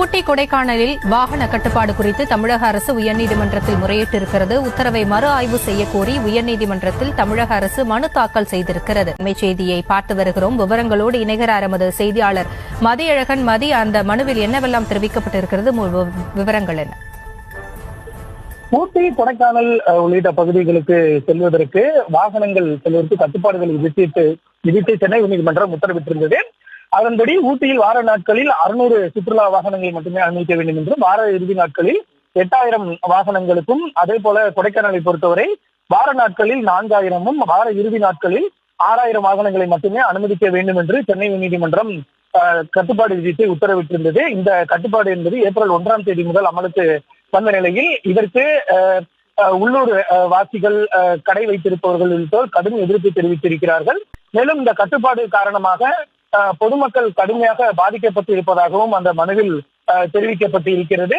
ஊட்டி கொடைக்கானலில் வாகன கட்டுப்பாடு குறித்து தமிழக அரசு உயர்நீதிமன்றத்தில் முறையிட்டிருக்கிறது. உத்தரவை மறு ஆய்வு செய்யக்கோரி உயர்நீதிமன்றத்தில் தமிழக அரசு மனு தாக்கல் செய்திருக்கிறது. செய்தியை பார்த்து வருகிறோம். விவரங்களோடு இணைகிறார் எமது செய்தியாளர் மதியழகன். மதி அந்த மனுவில் என்னவெல்லாம் தெரிவிக்கப்பட்டிருக்கிறது? விவரங்கள் என்ன? ஊட்டி கொடைக்கானல் உள்ளிட்ட பகுதிகளுக்கு செல்வதற்கு வாகனங்கள் செல்வதற்கு கட்டுப்பாடுகள் விதித்து விதித்து சென்னை உயர்நீதிமன்றம் உத்தரவிட்டிருந்தது. அதன்படி ஊட்டியில் வார நாட்களில் அறுநூறு சுற்றுலா வாகனங்கள் மட்டுமே அனுமதிக்க வேண்டும் என்றும் வார இறுதி நாட்களில் எட்டாயிரம் வாகனங்களுக்கும் அதே போல கொடைக்கானலை பொறுத்தவரை வார நாட்களில் நான்காயிரமும் வார இறுதி நாட்களில் ஆறாயிரம் வாகனங்களை மட்டுமே அனுமதிக்க வேண்டும் என்று சென்னை உயர்நீதிமன்றம் அஹ், கட்டுப்பாடு விதித்து உத்தரவிட்டிருந்தது. இந்த கட்டுப்பாடு என்பது ஏப்ரல் ஒன்றாம் தேதி முதல் அமலுக்கு வந்த நிலையில் இதற்கு அஹ், உள்ளூர் அஹ், வாசிகள் அஹ், கடை வைத்திருப்பவர்கள் உள்ளிட்டோர் கடும் எதிர்ப்பு தெரிவித்திருக்கிறார்கள். மேலும் இந்த கட்டுப்பாடு காரணமாக பொதுமக்கள் கடுமையாக பாதிக்கப்பட்டு இருப்பதாகவும் அந்த மனுவில் அஹ், தெரிவிக்கப்பட்டு இருக்கிறது.